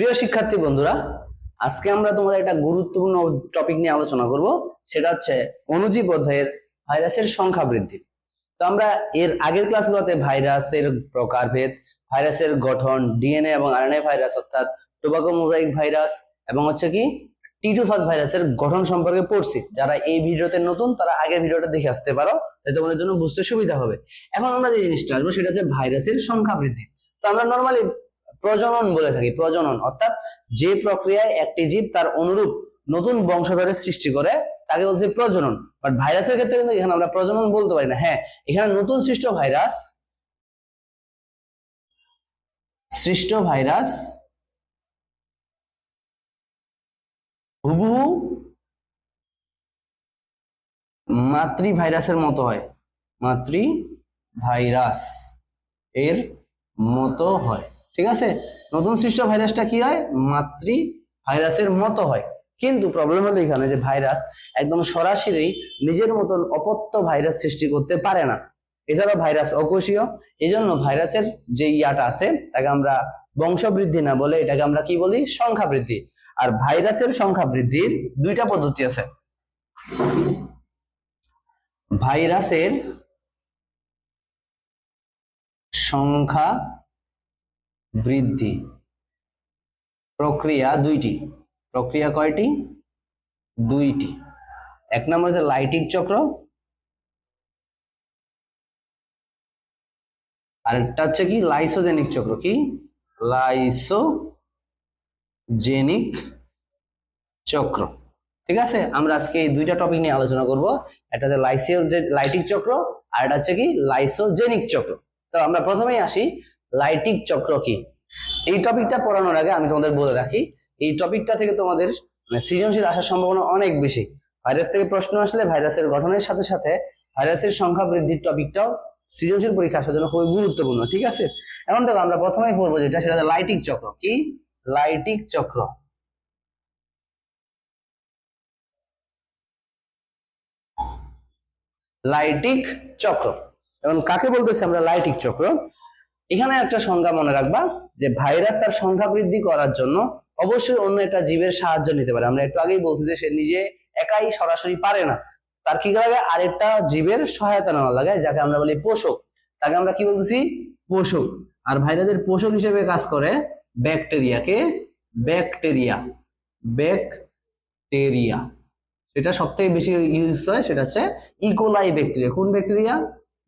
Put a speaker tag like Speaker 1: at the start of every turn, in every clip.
Speaker 1: প্রিয় শিক্ষার্থী বন্ধুরা, আজকে আমরা তোমাদের একটা গুরুত্বপূর্ণ টপিক নিয়ে আলোচনা করব। সেটা হচ্ছে অনুজীব অধ্যায়ের ভাইরাসের সংখ্যা বৃদ্ধি। তো আমরা এর আগের ক্লাসগুলোতে ভাইরাসের প্রকারভেদ, ভাইরাসের গঠন, ডিএনএ এবং আরএনএ ভাইরাস অর্থাৎ টোবাকো মোজাইক ভাইরাস এবং হচ্ছে কি টিটুফাস ভাইরাসের গঠন সম্পর্কে পড়ছি। যারা এই ভিডিওতে নতুন, তারা আগের ভিডিওটা দেখে আসতে পারো তাই তোমাদের জন্য বুঝতে সুবিধা হবে। এখন আমরা যে জিনিসটা আসব, সেটা হচ্ছে ভাইরাসের সংখ্যা বৃদ্ধি। তো আমরা নর্মালি প্রজনন বলে থাকি, প্রজনন। অর্থাৎ যে প্রক্রিয়ায় একটি জীব তার অনুরূপ নতুন বংশধরের সৃষ্টি করে, তাকে বলছে প্রজনন। বাট ভাইরাসের ক্ষেত্রে কিন্তু এখানে আমরা প্রজনন বলতে পারি না। হ্যাঁ এখানে নতুন সৃষ্ট ভাইরাস সৃষ্ট ভাইরাস হুবহু মাতৃ ভাইরাসের মতো হয়। মাতৃ ভাইরাস এর মতো হয়। ঠিক আছে? নতুন সৃষ্ট ভাইরাসটা কি হয়? মাতৃ ভাইরাসের মতো হয়। কিন্তু প্রবলেম হলো এখানে যে ভাইরাস একদম সরাসরি নিজের মতন অপত্য ভাইরাস সৃষ্টি করতে পারে না। এছাড়াও ভাইরাস অকোষীয়। এই জন্য ভাইরাসের যে ইয়াটা আছে, তাকে আমরা বংশবৃদ্ধি না বলে এটাকে আমরা কি বলি? সংখ্যা বৃদ্ধি আর ভাইরাসের সংখ্যা বৃদ্ধির দুইটা পদ্ধতি আছে। ভাইরাসের সংখ্যা বৃদ্ধি। প্রক্রিয়া দুইটি। প্রক্রিয়া কয়টি? দুইটি। এক নম্বর হচ্ছে লাইটিক চক্র। আরেকটা হচ্ছে কি? লাইসোজেনিক চক্র। কি? লাইসোজেনিক চক্র। ঠিক আছে? আমরা আজকে এই দুইটা টপিক নিয়ে আলোচনা করব। একটা হচ্ছে লাইসিও লাইটিক চক্র, আর একটা হচ্ছে কি? লাইসোজেনিক চক্র। তো আমরা প্রথমেই আসি লাইটিক চক্র কি? এই টপিকটা পড়ানোর আগে আমি তোমাদের বলে রাখি, এই টপিকটা থেকে তোমাদের মানে সৃজনশীল আসার সম্ভাবনা অনেক বেশি। ভাইরাস থেকে প্রশ্ন আসলে ভাইরাসের গঠনের সাথে সাথে ভাইরাসের সংখ্যা বৃদ্ধির টপিকটাও সৃজনশীল পরীক্ষা আসার জন্য খুবই গুরুত্বপূর্ণ, ঠিক আছে? এখন দেখো, আমরা প্রথমেই পড়ব যেটা, সেটা লাইটিক চক্র। কি? লাইটিক চক্র। লাইটিক চক্র। এবং কাকে বলতেছি আমরা লাইটিক চক্র? এখানে একটা সংজ্ঞা মনে রাখবা যে ভাইরাস তার সংখ্যা বৃদ্ধি করার জন্য অবশ্যই অন্য একটা জীবের সাহায্য নিতে পারে। আমরা একটু আগেই বলছি যে সে নিজে একাই সরাসরি পারে না। তার কি লাগে? আরেকটা জীবের সহায়তা নেওয়া লাগে, যাকে আমরা বলি পোষক। তাকে আমরা কি বলতেছি? পোষক। আর ভাইরাসের পোষক হিসেবে কাজ করে ব্যাকটেরিয়াকে ব্যাকটেরিয়া ব্যাকটেরিয়া সেটা সব থেকে বেশি ইউজ হয়, সেটা হচ্ছে ইকোলাই ব্যাকটেরিয়া কোন ব্যাকটেরিয়া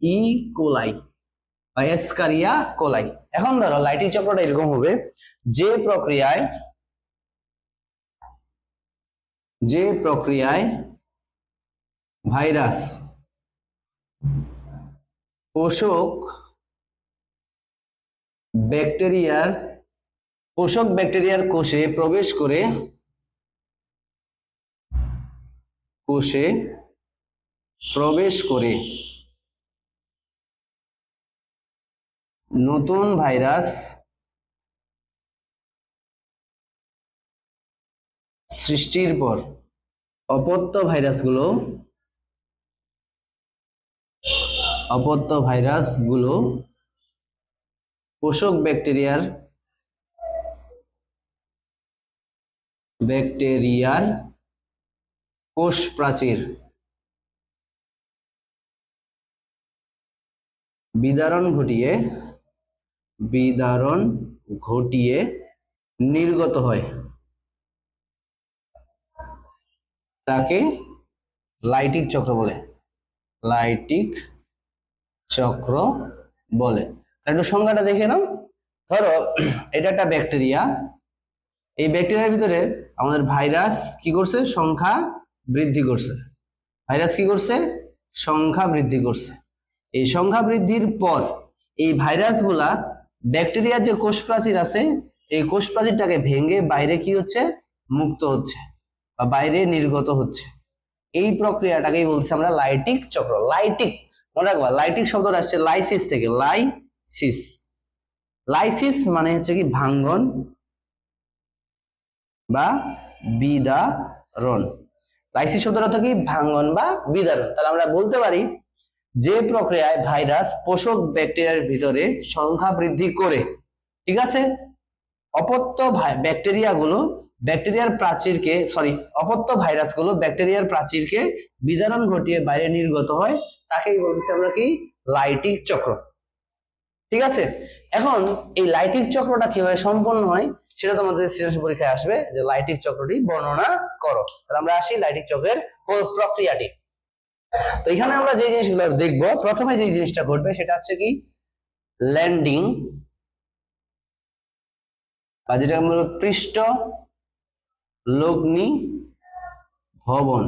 Speaker 1: ই কোলাই বা এসকারিয়া কোলাই। এখন ধরো লাইটিং চক্রটা এরকম হবে। যে প্রক্রিয়ায় যে প্রক্রিয়ায় ভাইরাস, পোষক ব্যাকটেরিয়ার পোষক ব্যাকটেরিয়ার কোষে প্রবেশ করে, কোষে প্রবেশ করে। নতুন ভাইরাস সৃষ্টির পর অপত্য ভাইরাসগুলো অপত্য ভাইরাসগুলো পোষক ব্যাকটেরিয়ার ব্যাকটেরিয়ার কোষ প্রাচীর বিদারণ ঘটিয়ে বিদারণ ঘটিয়ে নির্গত হয়। তাকে লাইটিক চক্র বলে। লাইটিক চক্র বলে। একটু সংজ্ঞাটা দেখে নাও। ধরো, এটা একটা ব্যাকটেরিয়া। এই ব্যাকটেরিয়ার ভিতরে আমাদের ভাইরাস কি করছে? সংখ্যা বৃদ্ধি করছে। ভাইরাস কি করছে? সংখ্যা বৃদ্ধি করছে। এই সংখ্যা বৃদ্ধির পর এই ভাইরাসগুলা ব্যাকটেরিয়ার যে কোষ প্রাচীর আছে, এই কোষ প্রাচীরটাকে ভেঙে বাইরে কি হচ্ছে? মুক্ত হচ্ছে বা বাইরে নির্গত হচ্ছে। এই প্রক্রিয়াটাকেই বলছি আমরা লাইটিক চক্র। লাইটিক, মনে রাখবা, লাইটিক শব্দটা আসছে লাইসিস থেকে, লাইসিস। লাইসিস মানে হচ্ছে কি ভাঙ্গন বা বিদারণ। লাইসিস শব্দটা অর্থ কি ভাঙ্গন বা বিদারণ। তাহলে আমরা বলতে পারি যে প্রক্রিয়ায় ভাইরাস পোষক ব্যাকটেরিয়ার ভিতরে সংখ্যা বৃদ্ধি করে, ঠিক আছে? অপত্য ব্যাকটেরিয়া গুলো ব্যাকটেরিয়ার প্রাচীরকে সরি অপত্য ভাইরাসগুলো ব্যাকটেরিয়ার প্রাচীরকে বিদারণ ঘটিয়ে বাইরে নির্গত হয়, তাকেই বলতেছি আমরা কি? লাইটিক চক্র। ঠিক আছে? এখন এই লাইটিক চক্রটা কীভাবে সম্পন্ন হয়, সেটা তোমাদের সৃজনশীল পরীক্ষায় আসবে যে লাইটিক চক্রটি বর্ণনা করো। তাহলে আমরা আসি লাইটিক চক্রের প্রক্রিয়াটি। তো এখানে আমরা যে জিনিসগুলো দেখব, প্রথমে যে জিনিসটা ঘটবে সেটা হচ্ছে কি? ল্যান্ডিং বা যেটা আমরা পৃষ্ঠ, লগ্নি, ভবন।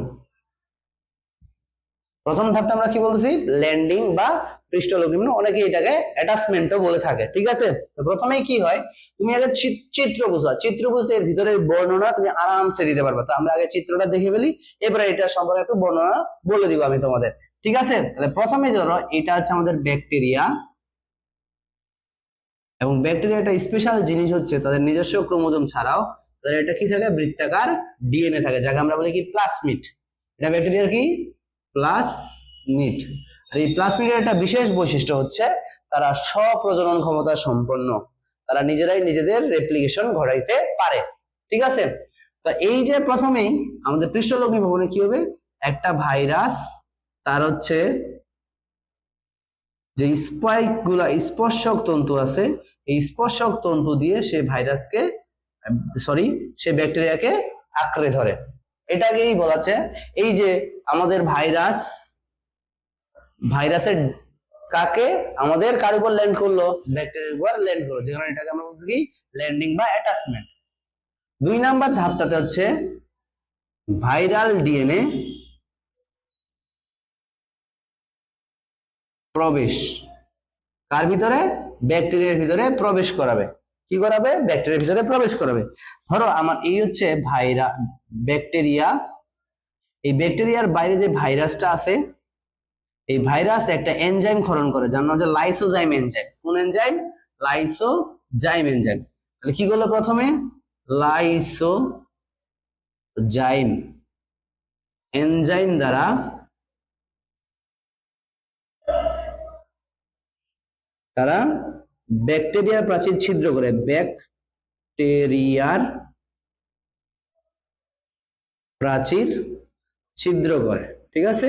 Speaker 1: প্রথম ধাপটা আমরা কি বলতেছি? ল্যান্ডিং বা পৃষ্ঠলগ্নি মানে অনেকে এটাকে অ্যাটাচমেন্টও বলে থাকে, ঠিক আছে? তো প্রথমেই কি হয়? তুমি আগে চিত্র বুঝবা। চিত্র বুঝতে এর ভিতরে বর্ণনা তুমি আরামসে দিতে পারবে। তো আমরা আগে চিত্রটা দেখে ফেলি এবারে এটা সম্পর্কে একটু বর্ণনা বলে দিব আমি তোমাদের, ঠিক আছে? তাহলে প্রথমে ধরো, এটা হচ্ছে আমাদের ব্যাকটেরিয়া এবং ব্যাকটেরিয়া একটা স্পেশাল জিনিস হচ্ছে তাদের নিজস্ব ক্রোমোজোম ছাড়াও তাদের এটা কি থাকে? বৃত্তাকার ডিএনএ থাকে, যাকে আমরা বলি কি প্লাসমিড এটা ব্যাকটেরিয়ার কি? প্লাসমিড আর এই প্লাসমিডের একটা বিশেষ বৈশিষ্ট্য হচ্ছে তারা স্বপ্রজনন ক্ষমতা সম্পন্ন। তারা নিজেরাই নিজেদের রেপ্লিকেশন ঘটাইতে পারে। ঠিক আছে? তো এই যে প্রথমেই আমাদের পৃষ্ঠলগ্নি ভবনে কি হবে? একটা ভাইরাস তার হচ্ছে যে স্পাইকগুলা, স্পর্শক তন্তু আছে, এই স্পর্শক তন্তু দিয়ে সে ভাইরাসকে সরি সে ব্যাকটেরিয়াকে আঁকড়ে ধরে। এটাকেই বলা আছে এই যে আমাদের ভাইরাস ভাইরাসের কাকে? আমাদের কার উপর ল্যান্ড করল? ব্যাকটেরিয়ার উপর ল্যান্ড করল। যেখানে এটাকে আমরা বলছি কি? ল্যান্ডিং বা অ্যাটাচমেন্ট দুই নাম্বার ধাপটাতে হচ্ছে ভাইরাল ডিএনএ প্রবেশ। কার ভিতরে? ব্যাকটেরিয়ার ভিতরে প্রবেশ করাবে। কি করাবে? ব্যাকটেরিয়ার ভিতরে প্রবেশ করাবে। ধরো আমার এই হচ্ছে ভাইরা ব্যাকটেরিয়া এই ব্যাকটেরিয়ার বাইরে যে ভাইরাসটা আছে এই ভাইরাস একটা এনজাইম ক্ষরণ করে, যার নাম হচ্ছে লাইসোজাইম এনজাইম কোন এনজাইম লাইসোজাইম এনজাইম তাহলে কি করল প্রথমে? লাইসোজাইম এনজাইম দ্বারা তারা ব্যাকটেরিয়ার প্রাচীর ছিদ্র করে ব্যাকটেরিয়ার প্রাচীর ছিদ্র করে, ঠিক আছে?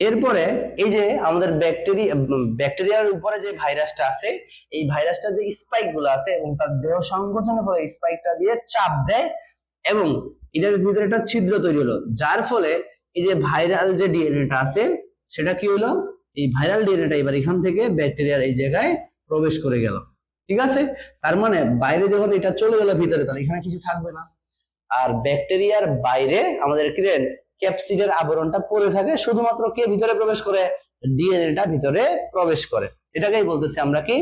Speaker 1: এরপরে এই যে আমাদের ব্যাকটেরিয়া ব্যাকটেরিয়ার উপরে যে ভাইরাসটা আছে, এই ভাইরাসটা যে স্পাইকগুলো আছে এবং তার দেহ সংকোচনের ফলে স্পাইকটা দিয়ে চাপ দেয় এবং এটার ভিতরে একটা ছিদ্র তৈরি হলো। যার ফলে এই যে ভাইরাল যে ডিএনএটা আছে, সেটা কি হলো? এই ভাইরাল ডিএনএটা এবার এখান থেকে ব্যাকটেরিয়ার এই জায়গায় প্রবেশ করে গেল। ঠিক আছে? তার মানে বাইরে যখন এটা চলে গেল ভিতরে, তাহলে এখানে কিছু থাকবে না। আর ব্যাকটেরিয়ার বাইরে আমাদের কি ক্যাপসিডের আবরণটা পরে থাকে, শুধুমাত্র কে ভিতরে প্রবেশ করে? ডিএনএটা ভিতরে প্রবেশ করে। এটাকেই বলতেছি আমরা কি?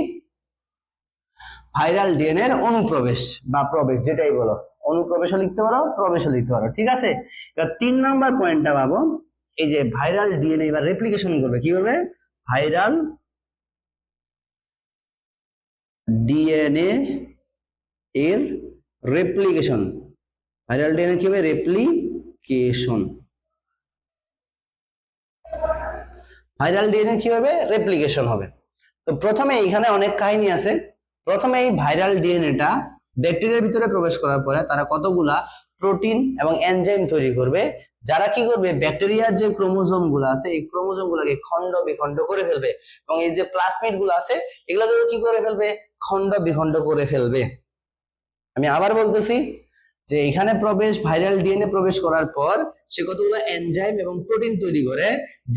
Speaker 1: ভাইরাল ডিএনএ এর অনুপ্রবেশ বা প্রবেশ, যেটাই বলো। অনুপ্রবেশও লিখতে পারো, প্রবেশও লিখতে পারো, ঠিক আছে? এবার তিন নাম্বার পয়েন্টটা পাবো। এই যে ভাইরাল ডিএনএ এবার রেপ্লিকেশন করবে, কি করবে ভাইরাল ডিএনএ এর রেপ্লিকেশন ভাইরাল ডিএনএ কি হবে? রেপ্লিকেশন ভাইরাল ডিএনএ কি হবে রেপ্লিকেশন হবে? তো প্রথমে এখানে অনেক কাহিনী আছে। প্রথমে এই ভাইরাল ডিএনএটা ব্যাকটেরিয়ার ভিতরে প্রবেশ করার পরে তারা কতগুলা প্রোটিন এবং এনজাইম তৈরি করবে? যারা কি করবে? ব্যাকটেরিয়ার যে ক্রোমোজোমগুলো আছে, এই ক্রোমোজোম গুলাকে খণ্ড বিখণ্ড করে ফেলবে। এবং এই যে প্লাসমিডগুলো আছে এগুলোকে কি করে ফেলবে? খণ্ড বিখণ্ড করে ফেলবে। আমি আবার বলতেছি যে এখানে প্রবেশ ভাইরাল ডিএনএ প্রবেশ করার পর সে কতগুলো এনজাইম এবং প্রোটিন তৈরি করে,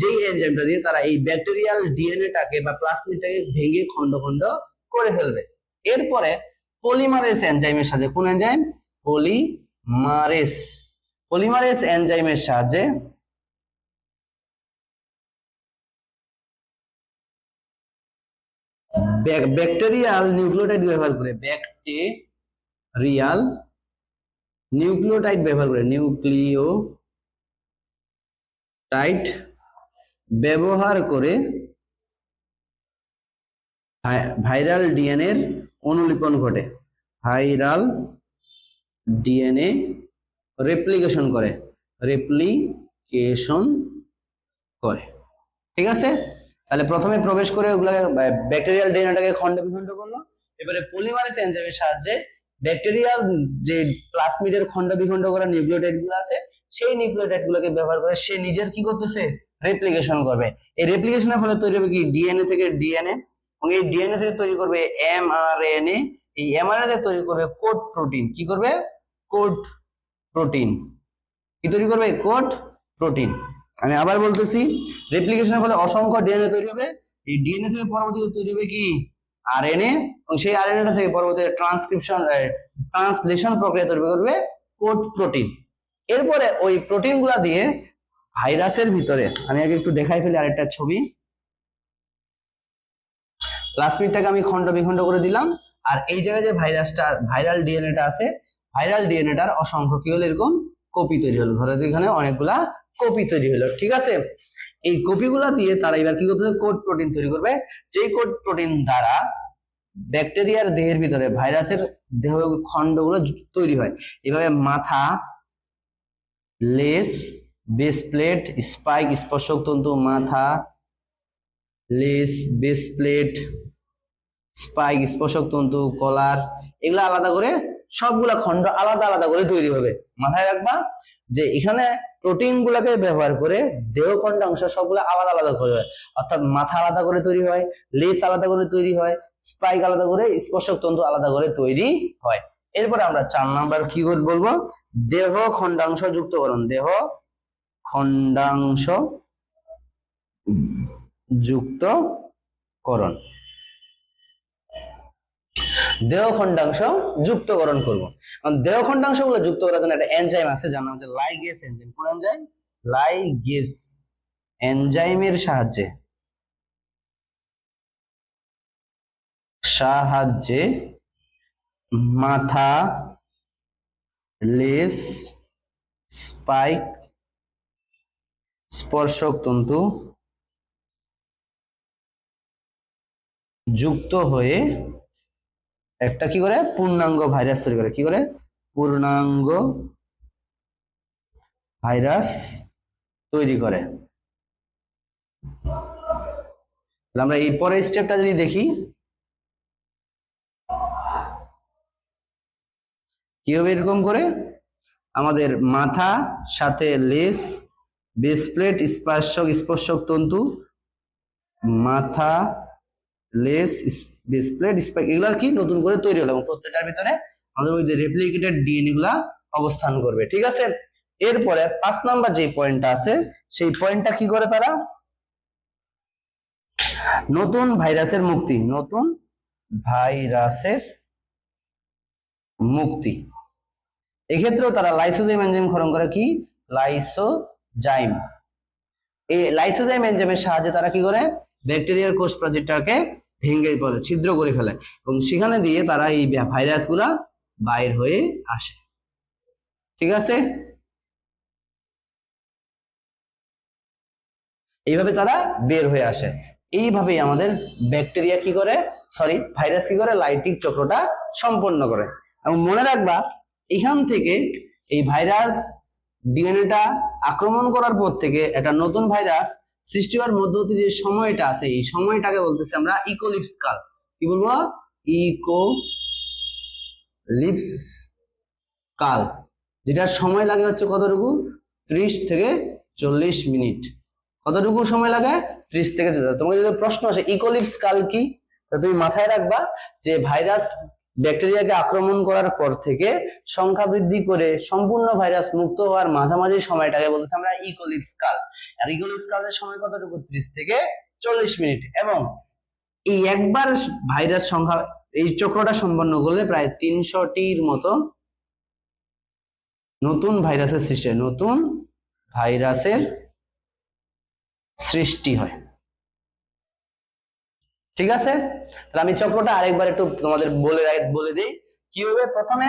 Speaker 1: যেই এনজাইমটা দিয়ে তারা এই ব্যাকটেরিয়াল ডিএনএটাকে বা প্লাসমিডটাকে ভেঙে খণ্ড খন্ড করে ফেলবে। এরপরে পলিমারেস এনজাইমের সাথে কোন এনজাইম পলিমারেস পলিমারেস এনজাইমের সাহায্যে ব্যাকটেরিয়াল নিউক্লিওটাইড ব্যবহার করে ব্যাকটেরিয়াল নিউক্লিওটাইড ব্যবহার করে নিউক্লিও টাইট ব্যবহার করে ভাইরাল ডিএনএ এর অনুলিপন ঘটে। ভাইরাল ডিএনএ রেপ্লিকেশন করে রেপ্লিকেশন করে। ঠিক আছে? তাহলে প্রথমে প্রবেশ করে ওগুলাকে ব্যাকটেরিয়াল ডিএনএটাকে খণ্ড বিখণ্ড করল, এবারে পলিমারেজ এনজাইমের সাহায্যে ব্যাকটেরিয়াল যে প্লাসমিডের খণ্ড বিখণ্ড করা নিউক্লিওটাইডগুলো আছে, সেই নিউক্লিওটাইড গুলোকে ব্যবহার করে সে নিজের কি করতেছে? রেপ্লিকেশন করবে। এই রেপ্লিকেশনের ফলে তৈরি হবে কি? ডিএনএ থেকে ডিএনএ এবং এই ডিএনএ থেকে তৈরি করবে এমআরএনএ এই এমআরএনএ থেকে তৈরি করবে কোড প্রোটিন কি করবে? কোড প্রোটিন কি তৈরি করবে? কোড প্রোটিন আমি আবার বলতেছি রেপ্লিকেশনের ফলে অসংখ্য ডিএনএ তৈরি হবে। এই ডিএনএ থেকে পরবর্তীতে তৈরি হবে কি? আরএনএ এবং সেই আরএনএ থেকে পরবর্তীতে ট্রান্সক্রিপশন ট্রান্সলেশন প্রক্রিয়া তৈরি করবে কোড প্রোটিন এরপরে ওই প্রোটিনগুলা দিয়ে ভাইরাসের ভিতরে, আমি আগে একটু দেখাই ফেলি আরেকটা ছবি। প্লাসমিডটাকে আমি খণ্ড বিখণ্ড করে দিলাম, আর এই জায়গায় যে ভাইরাসটা ভাইরাল ডিএনএটা আছে ভাইরাল ডিএনএটার অসংখ্য কি হলো এরকম? কপি তৈরি হলো। ধরো এখানে অনেকগুলা কপি তৈরি হলো, ঠিক আছে? এই কপিগুলা দিয়ে তারা এবার কি করতেছে? কোড প্রোটিন তৈরি করবে। যেই কোড প্রোটিন দ্বারা ব্যাকটেরিয়ার দেহের ভিতরে ভাইরাসের দেহ খণ্ডগুলো তৈরি হয়, এভাবে মাথা লেস বেস প্লেট স্পাইক স্পর্শক তন্তু, মাথা লেস বেস প্লেট স্পাইক স্পর্শক তন্তু কলার এগুলা আলাদা করে সবগুলা খণ্ড আলাদা আলাদা করে তৈরি হবে। মাথায় রাখবা যে এখানে প্রোটিন গুলাকে ব্যবহার করে দেহ খণ্ডাংশ সবগুলো আলাদা আলাদা করে হয়। অর্থাৎ মাথা আলাদা করে তৈরি হয় লেস আলাদা করে তৈরি হয় স্পাইক আলাদা করে, স্পর্শক তন্তু আলাদা করে তৈরি হয়। এরপরে আমরা চার নাম্বার কি বলব, দেহ খণ্ডাংশ যুক্তকরণ দেহ খণ্ডাংশ যুক্তকরণ দেহ খণ্ডাংশ যুক্তকরণ করব। কারণ দেহ খণ্ডাংশগুলো যুক্ত করার জন্য একটা এনজাইম আছে, যার নাম হচ্ছে লাইগেস এনজাইম কোন এনজাইম লাইগেস এনজাইমের সাহায্যে। সাহায্যে মাথা লেস স্পাইক স্পর্শক তন্তু যুক্ত হয়ে একটা কি করে? পূর্ণাঙ্গ ভাইরাস তৈরি করে। কি করে? পূর্ণাঙ্গ ভাইরাস তৈরি করে। আমরা এই পরের স্টেপটা যদি দেখি, কি হবে এরকম করে? আমাদের মাথা, সাথে লেস বেস প্লেট স্পর্শক স্পর্শক তন্তু, মাথা লেস বেস ডিসপ্লে এগুলো কি নতুন করে তৈরি হলো এবং প্রত্যেকটার ভিতরে আমাদের ওই যে রেপ্লিকেটেড ডিএনএ গুলা অবস্থান করবে, ঠিক আছে? এরপরে পাঁচ নাম্বার যে পয়েন্টটা আছে, সেই পয়েন্টটা কি করে তারা? নতুন ভাইরাসের মুক্তি, নতুন ভাইরাসের মুক্তি। এক্ষেত্রেও তারা লাইসোজাইম এনজাইম ক্ষরণ করে কি? লাইসোজাইম এই লাইসোজাইম এনজাইমের সাহায্যে তারা কি করে? ব্যাকটেরিয়ার কোষ প্রাচীরটাকে ভেঙে পড়ে, ছিদ্র করে ফেলে এবং সেখানে দিয়ে তারা এই ভাইরাসগুলা বাইর হয়ে আসে। ঠিক আছে? এইভাবে তারা বের হয়ে আসে। এইভাবেই আমাদের ব্যাকটেরিয়া কি করে? সরি ভাইরাস কি করে? লাইটিক চক্রটা সম্পন্ন করে। এবং মনে রাখবা, এখান থেকে এই ভাইরাস ডিএনএটা আক্রমণ করার পর থেকে একটা নতুন ভাইরাস সৃষ্টি হওয়ার মধ্যবর্তী যে সময়টা আছে, এই সময়টাকে বলতেছি আমরা ইকোলিপস কাল কি বলব? ইকো লিপস কাল যেটা সময় লাগে হচ্ছে কতটুকু? ত্রিশ থেকে চল্লিশ মিনিট। কতটুকু সময় লাগে? ত্রিশ থেকে তোমাকে যদি প্রশ্ন আসে ইকোলিপস কাল কি? তুমি মাথায় রাখবা যে ভাইরাস ব্যাকটেরিয়াকে আক্রমণ করার পর থেকে সংখ্যা বৃদ্ধি করে সম্পূর্ণ ভাইরাস মুক্ত হওয়ার মাঝামাঝি সময়টাকে বলতেছি আমরা ইকোলিপস কাল। আর ইকোলিপস কালের সময় কতটুকু? ত্রিশ থেকে চল্লিশ মিনিট। এবং এই একবার ভাইরাস সংখ্যা, এই চক্রটা সম্পন্ন করলে প্রায় তিনশোটির মতো নতুন ভাইরাসের সৃষ্টি হয়, নতুন ভাইরাসের সৃষ্টি হয়। ঠিক আছে? তাহলে আমি চক্রটা আরেকবার একটু তোমাদের বলে বলে দিই। কি হবে? প্রথমে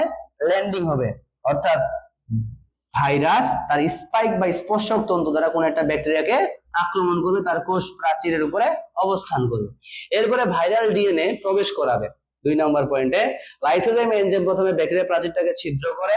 Speaker 1: ল্যান্ডিং হবে। অর্থাৎ ভাইরাস তার স্পাইক বা স্পর্শক তন্তু দ্বারা কোন একটা ব্যাকটেরিয়াকে আক্রমণ করবে, তার কোষ প্রাচীরের উপরে অবস্থান করবে। এরপরে ভাইরাল ডিএনএ প্রবেশ করাবে। দুই নম্বর পয়েন্টে লাইসোজাইম এনজাইম প্রথমে ব্যাকটেরিয়া প্রাচীরটাকে ছিদ্র করে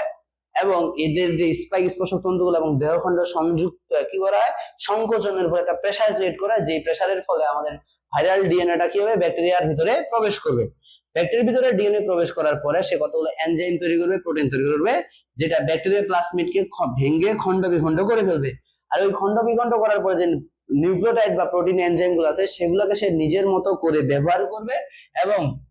Speaker 1: এবং এদের যে স্পাইক স্পর্শক তন্তুগুলো এবং দেহখণ্ড সংযুক্ত, কি করা হয়? সংকোচনের উপর একটা প্রেসার ক্রিয়েট করে যে প্রেসারের ফলে আমাদের ভাইরাল ডিএনএটা কি হবে? ব্যাকটেরিয়ার ভিতরে প্রবেশ করবে। ব্যাকটেরিয়ার ভিতরে ডিএনএ প্রবেশ করার পরে সে কতগুলো এনজাইম তৈরি করবে? প্রোটিন তৈরি করবে, যেটা ব্যাকটেরিয়া প্লাজমিডকে খ- ভেঙে খণ্ড বিখণ্ড করে ফেলবে। আর ওই খণ্ড বিখণ্ড করার পরে যে নিউক্লিওটাইড বা প্রোটিন এনজাইমগুলো আছে, সেগুলোকে সে নিজের মতো করে ব্যবহার করবে এবং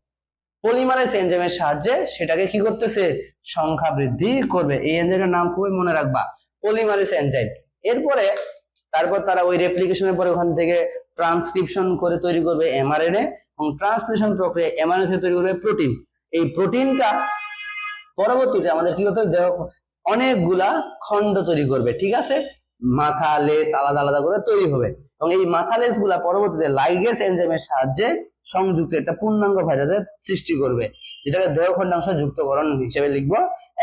Speaker 1: পলিমারেজ এনজাইমের সাহায্যে সেটাকে কি করতেছে? সংখ্যা বৃদ্ধি করবে। এই এনজাইমের নাম খুবই মনে রাখবা। পলিমারেজ এনজাইম এরপরে, তারপর তারা ওই রেপ্লিকেশনের পরে ওখান থেকে ট্রান্সক্রিপশন করে তৈরি করবে এমআরএনএ এবং ট্রান্সলেশন প্রক্রিয়া এমআরএনএ থেকে তৈরি করবে প্রোটিন এই প্রোটিনটা পরবর্তীতে আমাদের কি করতে দেহ অনেকগুলা খণ্ড তৈরি করবে, ঠিক আছে? মাথা লেস আলাদা আলাদা করে তৈরি হবে। এবং এই মাথা লেসগুলা পরবর্তীতে লাইগেস এনজাইমের সাহায্যে সংযুক্ত একটা পূর্ণাঙ্গ ভাইরাসের সৃষ্টি করবে। যেটাকে দেহ খণ্ডাংশ যুক্তকরণ হিসেবে লিখব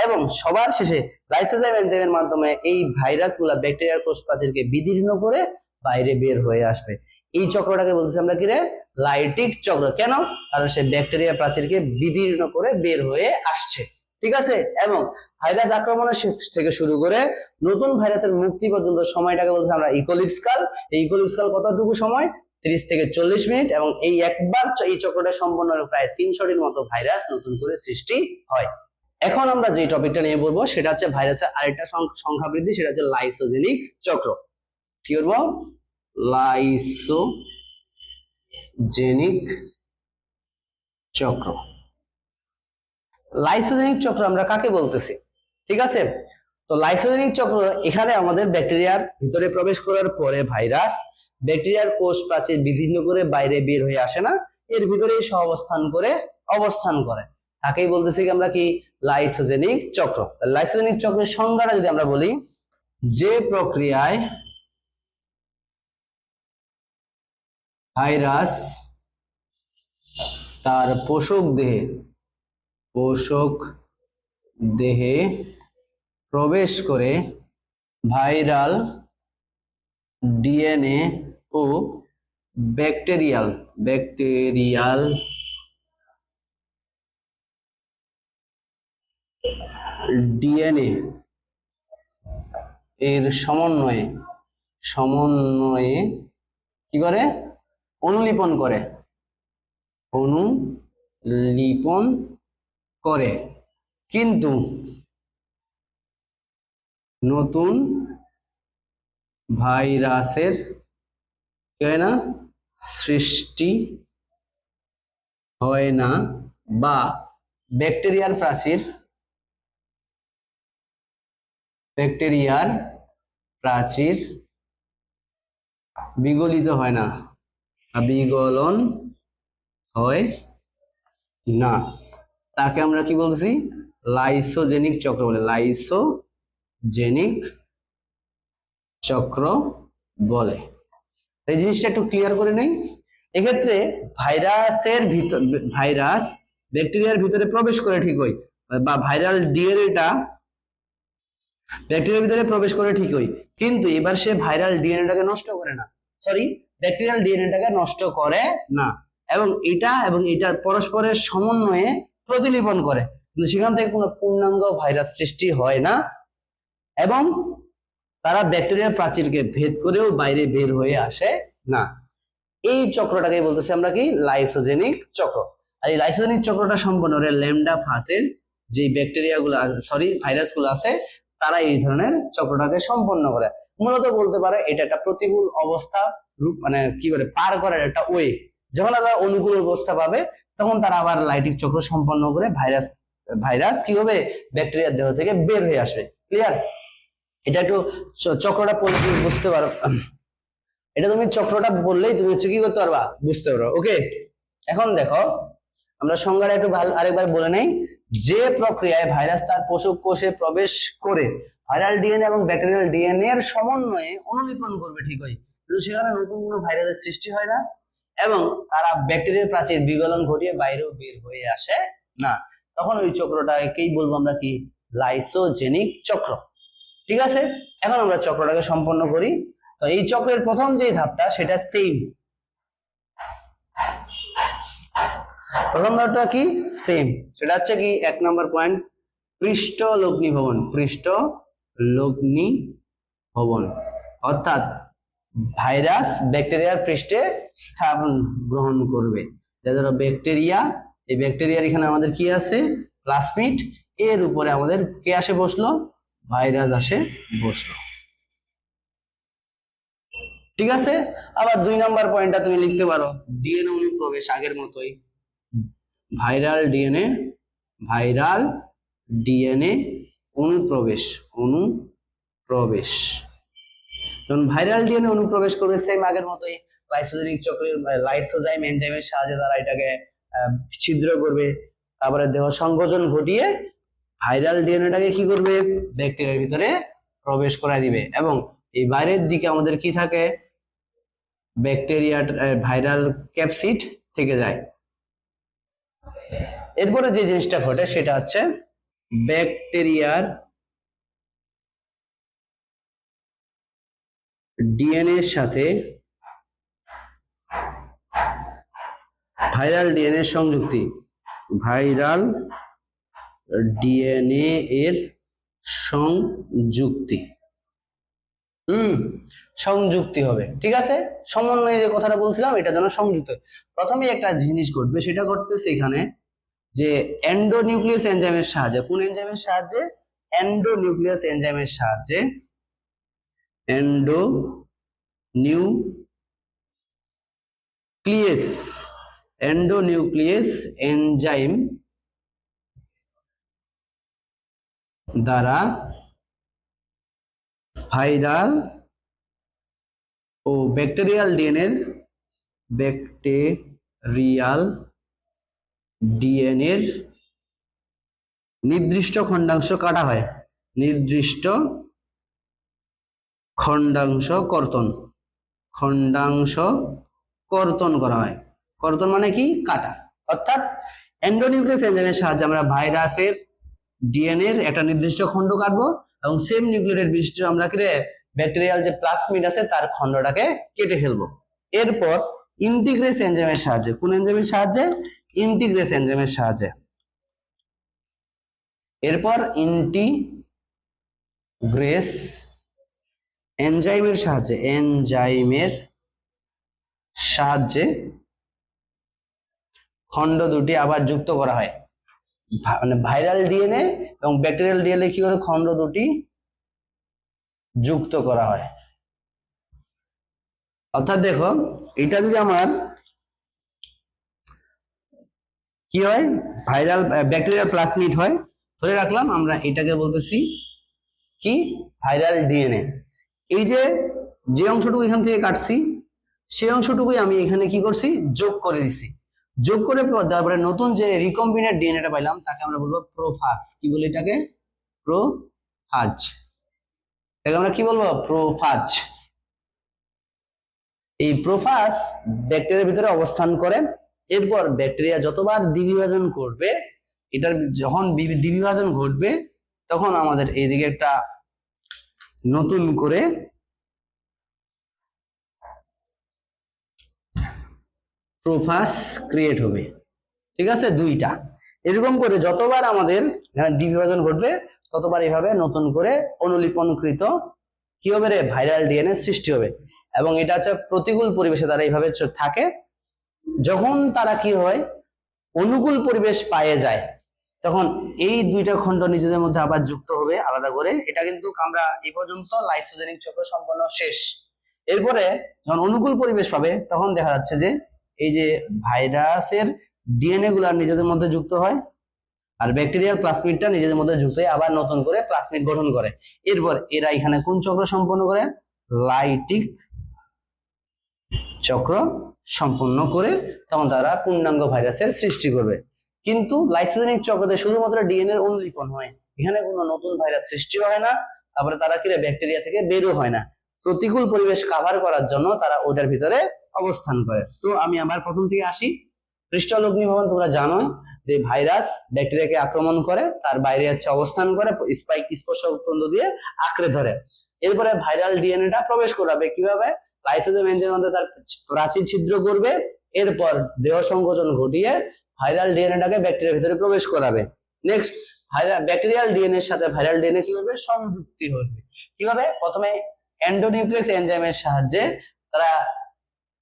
Speaker 1: এবং সবার শেষে লাইসোজাইম এনজাইমের মাধ্যমে এই ভাইরাসগুলা ব্যাকটেরিয়ার কোষ প্রাচীরকে বিদীর্ণ করে বাইরে বের হয়ে আসবে। এই চক্রটাকে বলতেছি আমরা কি রে লাইটিক চক্র। কেন? কারণ সে ব্যাকটেরিয়া প্রাচীরকে বিদীর্ণ করে বের হয়ে আসছে। ঠিক আছে? এবং ভাইরাস আক্রমণের থেকে শুরু করে নতুন ভাইরাসের মুক্তি পর্যন্ত সময়টাকে বলতে আমরা ইকোলিপস কাল এই ইকোলিপস কাল কতটুকু সময়? তিরিশ থেকে চল্লিশ মিনিট এবং এই একবার এই চক্রটা সম্পন্ন হলে প্রায় তিনশোটির মতো ভাইরাস নতুন করে সৃষ্টি হয়। এখন আমরা যে টপিকটা নিয়ে বলব, সেটা হচ্ছে ভাইরাসের আরেকটা সংখ্যা বৃদ্ধি, সেটা হচ্ছে লাইসোজেনিক চক্র। কি করব লাইসোজেনিক চক্র। লাইসোজেনিক চক্র আমরা কাকে বলতেছি? ঠিক আছে? তো লাইসোজেনিক চক্র এখানে আমাদের ব্যাকটেরিয়ার ভিতরে প্রবেশ করার পরে ভাইরাস ব্যাকটেরিয়ার কোষ প্রাচীর বিভিন্ন করে বাইরে বের হয়ে আসে না, এর ভিতরেই সহ অবস্থান করে অবস্থান করে। তাকেই বলতেছি আমরা কি? লাইসোজেনিক চক্র। লাইসোজেনিক চক্রের সংজ্ঞাটা যদি আমরা বলি, যে প্রক্রিয়ায় ভাইরাস তার পোষক দেহে পোষক দেহে প্রবেশ করে ভাইরাল ডিএনএ ও ব্যাকটেরিয়াল ব্যাকটেরিয়াল। ডিএনএ এর সমন্বয়ে সমন্বয়ে কি করে? অনুলিপন করে। অনুলিপন করে। কিন্তু নতুন ভাইরাসের কি হয় না? সৃষ্টি হয় না বা ব্যাকটেরিয়ার প্রাচীর ব্যাকটেরিয়ার প্রাচীর বিগলিত হয় না বিগলন হয় না। তাকে আমরা কি বলছি লাইসোজেনিক চক্র বলে। লাইসোজেনিক চক্র বলে। এই জিনিসটা একটু ক্লিয়ার করে নেই। এক্ষেত্রে ভাইরাসের ভিতর ভাইরাস ব্যাকটেরিয়ার ভিতরে প্রবেশ করে ঠিকই, বা ভাইরাল ডিএনএটা ব্যাকটেরিয়ার ভিতরে প্রবেশ করে ঠিকই। কিন্তু এবার সে ভাইরাল ডিএনএটাকে নষ্ট করে না। সরি ব্যাকটেরিয়াল ডিএনএটাকে নষ্ট করে না। এবং এটা এবং এটা পরস্পরের সমন্বয়ে প্রতিলিপন করে। কিন্তু সেখান থেকে কোনো পূর্ণাঙ্গ ভাইরাস সৃষ্টি হয় না। এবং তারা ব্যাকটেরিয়ার প্রাচীরকে ভেদ করেও বাইরে বের হয়ে আসে না। এই চক্রটাকে বলতেছি আমরা কি? লাইসোজেনিক চক্র। আর এই লাইসোজেনিক চক্রটা সম্পন্ন করে ল্যামডা ফাসের যে ব্যাকটেরিয়া গুলো সরি ভাইরাসগুলো আছে, তারা এই ধরনের চক্রটাকে সম্পন্ন করে। মূলত বলতে পারে এটা একটা প্রতিকূল অবস্থা, রূপ মানে কি বলে, পার করার একটা ওয়ে যখন তারা অনুকূল অবস্থা পাবে, তখন তারা আবার লাইটিক চক্র সম্পন্ন করে ভাইরাস ভাইরাস কি হবে ব্যাকটেরিয়ার দেহ থেকে বের হয়ে আসবে। ক্লিয়ার এটা একটু চক্রটা পড়লে বুঝতে পারো। এটা তুমি চক্রটা বললেই তুমি হচ্ছে কি করতে পারবা? বুঝতে পারো। ওকে এখন দেখো, আমরা সংজ্ঞাটা একটু ভালো আরেকবার বলে নেই। যে প্রক্রিয়ায় ভাইরাস তার পোষক কোষে প্রবেশ করে ভাইরাল ডিএনএ এবং ব্যাকটেরিয়াল ডিএনএ এর সমন্বয়ে অনুলিপন করবে ঠিকই। কিন্তু সেখানে নতুন কোনো ভাইরাসের সৃষ্টি হয় না এবং তারা ব্যাকটেরিয়ার প্রাচীর বিগলন ঘটিয়ে বাইরেও বের হয়ে আসে না। তখন ওই চক্রটাকেই বলব আমরা কি? লাইসোজেনিক চক্র। ঠিক আছে? এখন আমরা চক্রটাকে সম্পন্ন করি। তো এই চক্রের প্রথম যে ধাপটা, সেটা সেম প্রথম ধাপটা কি? সেম সেটা হচ্ছে কি, এক নম্বর পয়েন্ট পৃষ্ঠ লগ্নি ভবন। পৃষ্ঠ লগ্নি ভবন। অর্থাৎ ভাইরাস ব্যাকটেরিয়ার পৃষ্ঠে স্থাপন গ্রহণ করবে। ধরো ব্যাকটেরিয়া, এই ব্যাকটেরিয়ার এখানে আমাদের কি আছে? প্লাসমিট এর উপরে আমাদের কে আসে বসল? ভাইরাস আসে, বসল। ঠিক আছে? আবার দুই নাম্বার পয়েন্টটা তুমি লিখতে পারো। ডিএনএ অনুপ্রবেশ আগের মতোই। ভাইরাল ডিএনএ ভাইরাল ডিএনএ অনুপ্রবেশ অনুপ্রবেশ। যখন ভাইরাল ডিএনএ অনুপ্রবেশ করবে সেম আগের মতোই লাইসোজেনিক চক্রের লাইসোজাইম এনজাইমের সাহায্যে তারা এটাকে ছিদ্র করবে। তারপরে দেহ সংকোচন ঘটিয়ে ভাইরাল ডিএনএটাকে কি করবে? ব্যাকটেরিয়ার ভিতরে প্রবেশ করায় দিবে। এবং এই বাইরের দিকে আমাদের কি থাকে? ব্যাকটেরিয়া ভাইরাল ক্যাপসিড থেকে যায়। এরপরে যে জিনিসটা ঘটে সেটা হচ্ছে ব্যাকটেরিয়ার ডিএনএ এর সাথে ভাইরাল ডিএনএ সংযুক্তি। ভাইরাল ডিএনএ এর সংযুক্তি। হুম, সংযুক্তি হবে। ঠিক আছে? সমন্বয়ে যে কথাটা বলছিলাম, এটা যেন সংযুক্ত। প্রথমে একটা জিনিস ঘটবে, সেটা ঘটতেছে এখানে যে এন্ডোনিউক্লিয়াস এনজাইমের সাহায্যে, কোন এনজাইমের সাহায্যে? এন্ডোনিউক্লিয়াস এনজাইমের সাহায্যে এন্ডো নিউক্লিয়াস এন্ডোনিউক্লিয়াস এনজাইম দ্বারা ভাইরাল ও ব্যাকটেরিয়াল ডিএনএর ব্যাকটেরিয়াল ডিএনএর নির্দিষ্ট খণ্ডাংশ কাটা হয়। নির্দিষ্ট খণ্ডাংশ কর্তন। খণ্ডাংশ কর্তন করা হয়। কর্তন মানে কি? কাটা। অর্থাৎ এন্ডোনিউক্লিয়াস এনজাইমের সাহায্যে আমরা ভাইরাসের ডিএনএ একটা নির্দিষ্ট খণ্ড কাটবো এবং সেম নিউক্লিয়েটেড বিশিষ্ট আমরা কি ব্যাকটেরিয়াল যে প্লাসমিড আছে তার খণ্ডটাকে কেটে ফেলব। এরপর ইন্টিগ্রেস এনজাইমের সাহায্যে, কোন এনজাইমের সাহায্যে? ইন্টিগ্রেস এনজাইমের সাহায্যে। এরপর ইন্টিগ্রেস এনজাইমের সাহায্যে এনজাইমের সাহায্যে খণ্ড দুটি আবার যুক্ত করা হয়। মানে ভাইরাল ডিএনএ এবং ব্যাকটেরিয়াল ডিএনএ কি করে খণ্ড দুটি যুক্ত করা হয়। অর্থাৎ দেখো, এটা যদি আমার কি হয়? ভাইরাল ব্যাকটেরিয়াল প্লাসমিড হয়, ধরে রাখলাম আমরা এটাকে বলতেছি কি? ভাইরাল ডিএনএ এই যে যে অংশটুকু এখান থেকে কাটছি, সেই অংশটুকুই আমি এখানে কি করছি? যোগ করে দিছি। যোগ করে পর- তারপরে নতুন যে রিকম্বিনেট ডিএনএটা পাইলাম, তাকে আমরা বলব প্রোফাস কি বলি এটাকে? প্রোফাজ এটাকে আমরা কি বলব? প্রোফাজ এই প্রোফাস ব্যাকটেরিয়ার ভিতরে অবস্থান করে। এরপর ব্যাকটেরিয়া যতবার দ্বিবিভাজন করবে এটার যখন দ্বিবিভাজন ঘটবে, তখন আমাদের এইদিকে একটা নতুন করে প্রোফাস ক্রিয়েট হবে। ঠিক আছে? দুইটা। এরকম করে যতবার আমাদের দ্বিবিভাজন ঘটবে, ততবার এইভাবে নতুন করে অনুলিপনকৃত কি হবে রে? ভাইরাল ডিএনএ সৃষ্টি হবে। এবং এটা হচ্ছে প্রতিকূল পরিবেশে তারা এইভাবে থাকে। যখন তারা কি হয়? অনুকূল পরিবেশ পায়ে যায়। তখন এই দুইটা খণ্ড নিজেদের মধ্যে আবার যুক্ত হবে আলাদা করে। এটা কিন্তু আমরা এই পর্যন্ত লাইসোজেনিক চক্র সম্পন্ন শেষ। এরপরে যখন অনুকূল পরিবেশ পাবে, তখন দেখা যাচ্ছে যে এই যে ভাইরাসের ডিএনএ গুলা নিজেদের মধ্যে যুক্ত হয় আর ব্যাকটেরিয়াল প্লাসমিডটা নিজেদের মধ্যে যুক্ত হয়ে, আবার নতুন করে প্লাসমিড গঠন করে। এরপর এরা এখানে কোন চক্র সম্পন্ন করে? লাইটিক চক্র সম্পন্ন করে তখন তারা পূর্ণাঙ্গ ভাইরাসের সৃষ্টি করবে। কিন্তু লাইসোজেনিক চক্রতে শুধুমাত্র ডিএনএ এর অনুলিপন হয়। এখানে কোনো নতুন ভাইরাস সৃষ্টি হয় না, তারপরে তারা কি ব্যাকটেরিয়া থেকে বেরো হয় না। প্রতিকূল পরিবেশ কাভার করার জন্য তারা ওটার ভিতরে অবস্থান করে। তো আমি আবার প্রথম থেকে আসি। পৃষ্ঠলগ্নি ভবন তোমরা জানো যে ভাইরাস ব্যাকটেরিয়াকে আক্রমণ করে, তার বাইরে হচ্ছে অবস্থান করে স্পাইক স্পর্শক তন্ত্র দিয়ে আঁকড়ে ধরে। এরপরে ভাইরাল ডিএনএটা প্রবেশ করাবে কীভাবে? লাইসোজোম এনজাইমের মধ্যে তার প্রাচীর ছিদ্র করবে, এরপর দেহ সংকোচন ঘটিয়ে ভাইরাল ডিএনএটাকে ব্যাকটেরিয়ার ভিতরে প্রবেশ করাবে। নেক্সট ভাইরাল ব্যাকটেরিয়াল ডিএনএ এর সাথে ভাইরাল ডিএনএ কি হবে সংযুক্তি হবে? কীভাবে? প্রথমে এন্ডোনিউক্লিয়াস এনজাইমের সাহায্যে তারা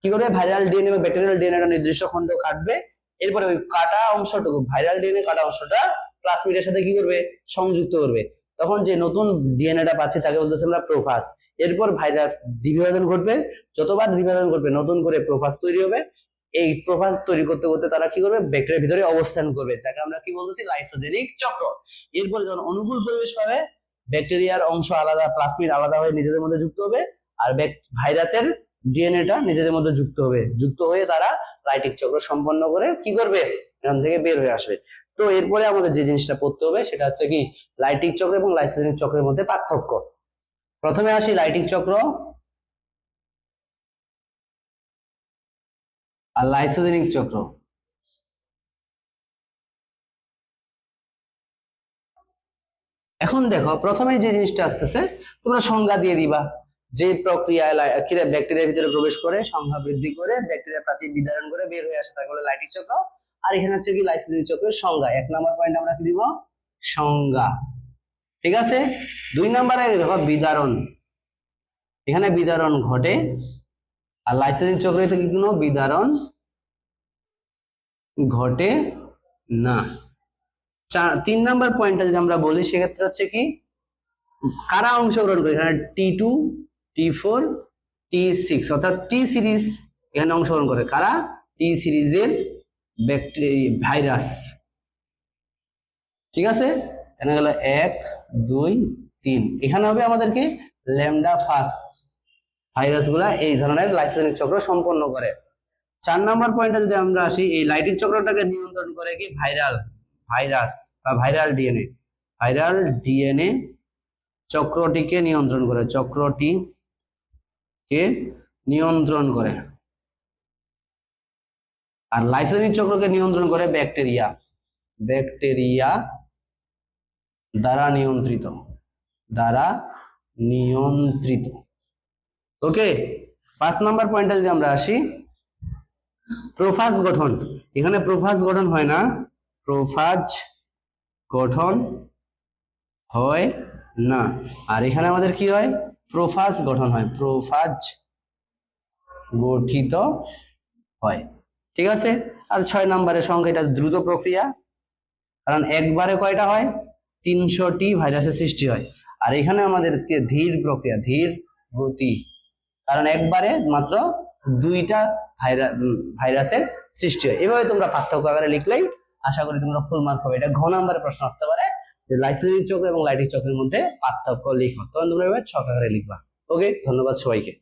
Speaker 1: কি করবে? ভাইরাল ডিএনএ বা ব্যাকটেরিয়াল ডিএনএ নির্দিষ্ট খণ্ড কাটবে। এরপরে ওই কাটা অংশটুকু ভাইরাল ডিএনএ কাটা অংশটা প্লাসমিডের সাথে কি করবে? সংযুক্ত করবে। তখন যে নতুন ডিএনএটা পাচ্ছে তাকে বলতেছে আমরা প্রোফাস এরপর ভাইরাস দ্বিবিভাজন ঘটবে। যতবার দ্বিবিভাজন ঘটবে, নতুন করে প্রোফাস তৈরি হবে। এই প্রোফাস তৈরি করতে করতে তারা কি করবে? ব্যাকটেরিয়ার ভিতরে অবস্থান করবে, যাকে আমরা কি বলতেছি? লাইসোজেনিক চক্র। এরপর যখন অনুকূল পরিবেশ পাবে ব্যাকটেরিয়ার অংশ আলাদা প্লাসমিড আলাদা হয়ে নিজেদের মধ্যে যুক্ত হবে। আর ভাইরাসের ডিএনএটা নিজেদের মধ্যে যুক্ত হবে। যুক্ত হয়ে তারা লাইটিক চক্র সম্পন্ন করে কি করবে? এখান থেকে বের হয়ে আসবে। তো এরপরে আমাদের যে জিনিসটা পড়তে হবে সেটা হচ্ছে কি? লাইটিক চক্র এবং লাইসোজেনিক চক্রের মধ্যে পার্থক্য। প্রথমে আসি লাইটিক চক্র আর লাইসোজেনিক চক্র। এখন দেখো প্রথমে যে জিনিসটা আসতেছে, তোমরা সংজ্ঞা দিয়ে দিবা। যে প্রক্রিয়ায় লাই- ব্যাকটেরিয়ার ভিতরে প্রবেশ করে, সংখ্যা বৃদ্ধি করে ব্যাকটেরিয়া প্রাচীর বিদারণ করে বের হয়ে আসে, তাকে বলে লাইটিক চক্র। আর এখানে হচ্ছে কি লাইসোজেনিক চক্রের সংজ্ঞা। এক নম্বর পয়েন্ট আমরা কি দিব? সংজ্ঞা। ঠিক আছে? দুই নাম্বারে দেখো, বিদারণ। এখানে বিদারণ ঘটে। আর লাইসোজেনিক চক্রে থেকে কোনো বিদারণ ঘটে না। চার তিন নাম্বার পয়েন্টটা যদি আমরা বলি, সেক্ষেত্রে হচ্ছে কি, কারা অংশগ্রহণ করে? এখানে T two T four T six অর্থাৎ টি সিরিজ এখানে অংশগ্রহণ করে। কারা? টি সিরিজের ব্যাকটেরিয়া ভাইরাস ঠিক আছে? এখানে গেল এক, দুই, তিন। এখানে হবে আমাদেরকে ল্যামডা ফাস ভাইরাসগুলা এই ধরনের লাইসেনিক চক্র সম্পন্ন করে। চার নাম্বার পয়েন্টে যদি আমরা আসি, এই লাইটিক চক্রটাকে নিয়ন্ত্রণ করে কি? ভাইরাল ভাইরাস বা ভাইরাল ডিএনএ ভাইরাল ডিএনএ চক্রটিকে নিয়ন্ত্রণ করে। চক্রটি কে? নিয়ন্ত্রণ করে। আর লাইসেনিক চক্রকে নিয়ন্ত্রণ করে ব্যাকটেরিয়া। ব্যাকটেরিয়া দ্বারা নিয়ন্ত্রিত। দ্বারা নিয়ন্ত্রিত। ওকে, পাঁচ নাম্বার পয়েন্টে যদি আমরা আসি, প্রোফাজ গঠন। এখানে প্রোফাজ গঠন হয় না। প্রোফাজ গঠন হয় না। আর এখানে আমাদের কি হয়? প্রোফাজ গঠন হয় প্রোফাজ গঠিত হয়। ঠিক আছে? আর ছয় নম্বরের সংখ্যা এটা দ্রুত প্রক্রিয়া কারণ একবারে কয়টা হয়? তিনশোটি ভাইরাসের সৃষ্টি হয়। আর এখানে আমাদেরকে ধীর প্রক্রিয়া ধীর গতি কারণ একবারে মাত্র দুইটা ভাইরা উম, ভাইরাসের সৃষ্টি হয়। এভাবে তোমরা পার্থক্য আকারে লিখলেই আশা করি তোমরা ফুল মার্ক পাবে। এটা ঘ নাম্বারের প্রশ্ন আসতে পারে। যে লাইসেন্সিং চক্র এবং লাইটিং চক্রের মধ্যে পার্থক্য লিখো। তখন তোমরা এবার ছক আকারে লিখবা। ওকে, ধন্যবাদ সবাইকে।